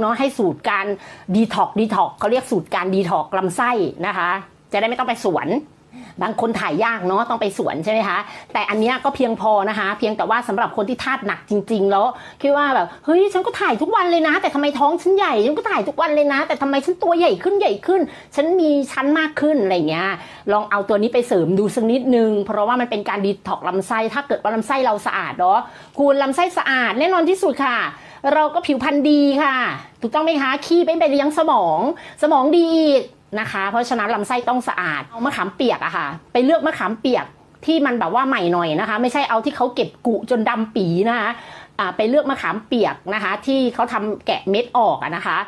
เนาะให้สูตรการดีท็อกดีท็อกเขาเรียกสูตรการดีท็อกลำไส้นะคะ จะได้ไม่ต้องไปสวน บางคนถ่ายยากเนาะต้องไปสวนใช่ไหมคะ แต่อันนี้ก็เพียงพอนะคะ เพียงแต่ว่าสำหรับคนที่ธาตุหนักจริง ๆ แล้วคิดว่าแบบเฮ้ยฉันก็ถ่ายทุกวันเลยนะ แต่ทำไมท้องฉันใหญ่ฉันก็ถ่ายทุกวันเลยนะ แต่ทำไมฉันตัวใหญ่ขึ้นใหญ่ขึ้น ฉันมีชั้นมากขึ้นอะไรเงี้ยลองเอาตัวนี้ไปเสริมดูสักนิดนึง เพราะว่ามันเป็นการดีท็อกลำไส้ถ้าเกิดว่าลำไส้เราสะอาดเนาะคุณลำไส้สะอาดแน่นอนที่สุดค่ะ เราก็ผิวพรรณดีค่ะ ถูกต้องไหมคะขี้ไปไปเลี้ยงสมอง สมองดีอีกนะคะ เพราะฉะนั้นลำไส้ต้องสะอาดเอามะขามเปียกอะค่ะ ไปเลือกมะขามเปียกที่มันแบบว่าใหม่หน่อยนะคะ ไม่ใช่เอาที่เขาเก็บกุจนดำปีนะคะไปเลือกมะขามเปียกนะคะ ที่เขาทำแกะเม็ดออกนะคะ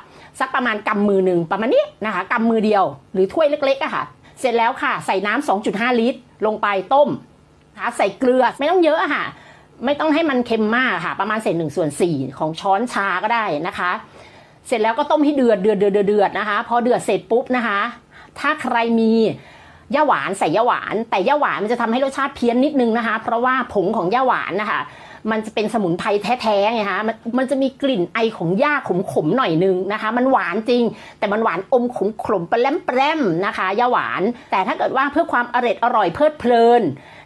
สักประมาณกำมือหนึ่งประมาณนี้นะคะกำมือเดียว หรือถ้วยเล็กๆอะค่ะ เสร็จแล้วค่ะ ใส่น้ำ2.5 ลิตร ลงไปต้มนะคะใส่เกลือไม่ต้องเยอะอะค่ะ ไม่ต้องให้มันเค็มมากค่ะ ประมาณเศษหนึ่งส่วนสี่ของช้อนชาก็ได้นะคะ เสร็จแล้วก็ต้มให้เดือดเดือดเดือดเดือดนะคะ พอเดือดเสร็จปุ๊บนะคะ ถ้าใครมีย่าหวานใส่ย่าหวาน แต่ย่าหวานมันจะทำให้รสชาติเพี้ยนนิดนึงนะคะ เพราะว่าผงของย่าหวานนะคะมันจะเป็นสมุนไพรแท้ๆไงคะมันมันจะมีกลิ่นไอของหญ้าขมๆหน่อยนึงนะคะ มันหวานจริง แต่มันหวานอมขมขมปลาแรมแปรมนะคะย่าหวาน แต่ถ้าเกิดว่าเพื่อความอร่อยอร่อยเพลิดเพลิน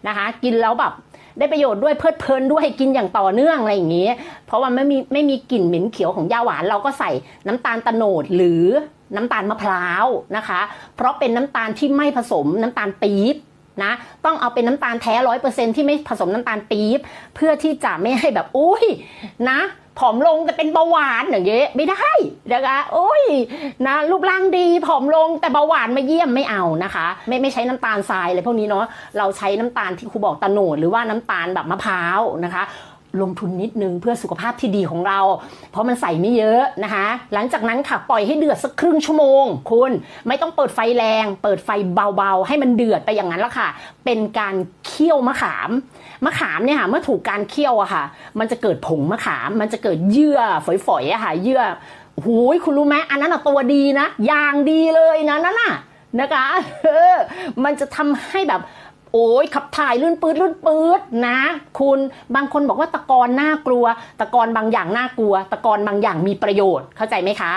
นะคะ กินแล้วแบบ ได้ประโยชน์ด้วยเพลิดเพลินด้วยกินอย่างต่อเนื่องอะไรอย่างนี้เพราะว่าไม่มีไม่มีกลิ่นเหม็นเขียวของยาหวาน เราก็ใส่น้ำตาลตะโนดหรือน้ำตาลมะพร้าวนะคะ เพราะเป็นน้ำตาลที่ไม่ผสมน้ำตาลปี๊บนะต้องเอาเป็นน้ำตาลแท้ร้อยเปอร์เซ็นที่ไม่ผสมน้ำตาลปี๊บเพื่อที่จะไม่ให้แบบอุ้ยนะ ผอมลงแต่เป็นเบาหวานอย่างเงี้ยไม่ได้นะคะโอ้ยนะรูปร่างดีผอมลงแต่เบาหวานมาเยี่ยมไม่เอานะคะ ไม่ไม่ใช้น้ำตาลทรายอะไรพวกนี้เนาะเราใช้น้ำตาลที่ครูบอกตะโหนดหรือว่าน้ำตาลแบบมะพร้าวนะคะ ลงทุนนิดนึงเพื่อสุขภาพที่ดีของเรา เพราะมันใส่ไม่เยอะนะคะ หลังจากนั้นค่ะปล่อยให้เดือดสักครึ่งชั่วโมง คุณไม่ต้องเปิดไฟแรง เปิดไฟเบาๆ ให้มันเดือดไปอย่างนั้นละค่ะ เป็นการเคี่ยวมะขาม มะขามเนี่ยค่ะเมื่อถูกการเคี่ยวอะค่ะ มันจะเกิดผงมะขาม มันจะเกิดเยื่อฝอยๆอะค่ะเยื่อหูยคุณรู้ไหมอันนั้นอะตัวดีนะอย่างดีเลยนะนั่นน่ะนะคะเออมันจะทำให้แบบ โอ้ยขับถ่ายลื่นปืดลื่นปืดนะ คุณบางคนบอกว่าตะกอนน่ากลัว ตะกอนบางอย่างน่ากลัว ตะกอนบางอย่างมีประโยชน์เข้าใจไหมคะ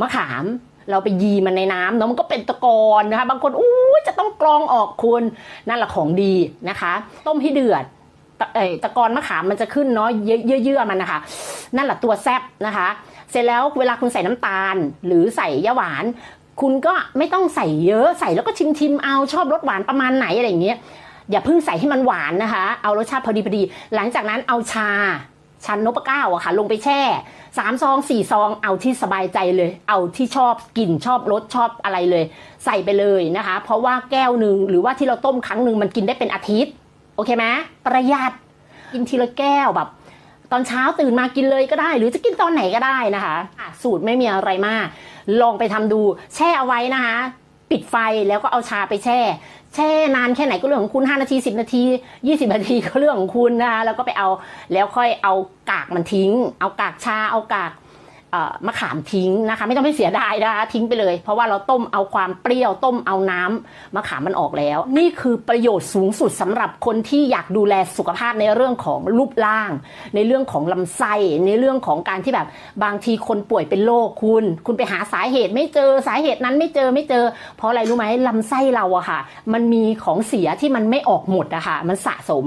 มะขามเราไปยีมันในน้ำเนาะมันก็เป็นตะกอนนะคะ บางคนอู้จะต้องกรองออกคุณนั่นแหละของดีนะคะ ต้มให้เดือดตะอตะกอนมะขามมันจะขึ้นเนาะเยื่อๆมันนะคะ นั่นแหละตัวแซบนะคะ เสร็จแล้วเวลาคุณใส่น้ำตาล หรือใส่ยาหวาน คุณก็ไม่ต้องใส่เยอะใส่แล้วก็ชิมชิมๆเอาชอบรสหวานประมาณไหนอะไรอย่างเงี้ยอย่าเพิ่งใส่ให้มันหวานนะคะ เอารสชาติพอดีพอดี หลังจากนั้นเอาชาชันนพเก้าอะค่ะ ลงไปแช่สามซองสี่ซองเอาที่สบายใจเลย เอาที่ชอบกลิ่นชอบรสชอบอะไรเลย ใส่ไปเลยนะคะ เพราะว่าแก้วหนึ่งหรือว่าที่เราต้มครั้งหนึ่งมันกินได้เป็นอาทิตย์ โอเคไหมประหยัดกินทีละแก้วแบบ ตอนเช้าตื่นมากินเลยก็ได้ หรือจะกินตอนไหนก็ได้นะคะ สูตรไม่มีอะไรมาก ลองไปทำดู แช่เอาไว้นะคะ ปิดไฟแล้วก็เอาชาไปแช่ แช่นานแค่ไหนก็เรื่องของคุณ 5 นาที 10 นาที 20 นาทีก็เรื่องของคุณนะคะแล้วก็ไปเอาแล้วค่อยเอากากมันทิ้ง เอากากชาเอากากเอ่อ มะขามทิ้งนะคะไม่ต้องไปเสียดายนะคะทิ้งไปเลย เพราะว่าเราต้มเอาความเปรี้ยวต้มเอาน้ำมะขามมันออกแล้ว นี่คือประโยชน์สูงสุดสำหรับคนที่อยากดูแลสุขภาพในเรื่องของรูปร่าง ในเรื่องของลำไส้ในเรื่องของการที่แบบบางทีคนป่วยเป็นโรคคุณ คุณไปหาสาเหตุไม่เจอสาเหตุนั้นไม่เจอไม่เจอ เพราะอะไรรู้ไหมลำไส้เราอะค่ะ มันมีของเสียที่มันไม่ออกหมดอะค่ะมันสะสม